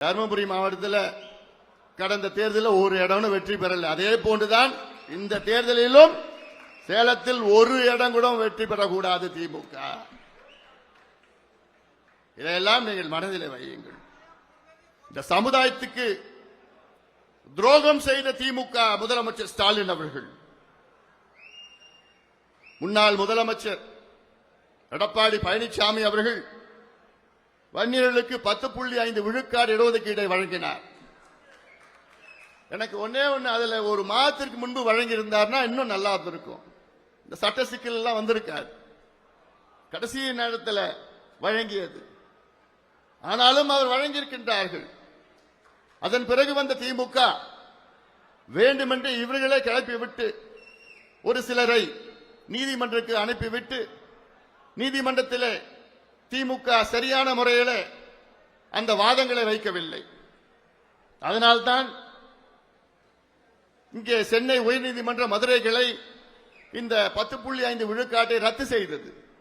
தருமபுரி மாவட்டத்தில் கடந்த தேர்தலில் ஒரு இடம்னு வெற்றி பெறல. அதே போன்றுதான் இந்த தேர்தலிலும் சேலத்தில் ஒரு இடம் கூட வெற்றி பெறக்கூடாது திமுக. இதையெல்லாம் நீங்கள் மனதில் வையுங்கள். இந்த சமுதாயத்துக்கு துரோகம் செய்த திமுக முதலமைச்சர் ஸ்டாலின் அவர்கள் முன்னாள் முதலமைச்சர் எடப்பாடி பழனிசாமி அவர்கள் வன்னியர்களுக்கு பத்து புள்ளி ஐந்து விழுக்காடு இடஒதுக்கீட்டை வழங்கினார். எனக்கு ஒன்னே ஒன்று அதில் ஒரு மாதத்திற்கு முன்பு வழங்கியிருந்தார்னா இன்னும் நல்லா இருந்திருக்கும் இந்த சட்ட சிக்கல்லாம் வந்திருக்காரு வந்திருக்காது. கடைசி நேரத்தில் வழங்கியது. ஆனாலும் அவர் வழங்கியிருக்கின்றார்கள். அதன் பிறகு வந்த திமுக வேண்டுமென்று இவர்களே கிளப்பிவிட்டு ஒரு சிலரை நீதிமன்றத்துக்கு அனுப்பிவிட்டு நீதிமன்றத்திலே திமுக சரியான முறையில் அந்த வாதங்களை வைக்கவில்லை. அதனால்தான் இங்கே சென்னை உயர்நீதிமன்ற மதுரை கிளை இந்த பத்து புள்ளி ஐந்து விழுக்காட்டை ரத்து செய்தது.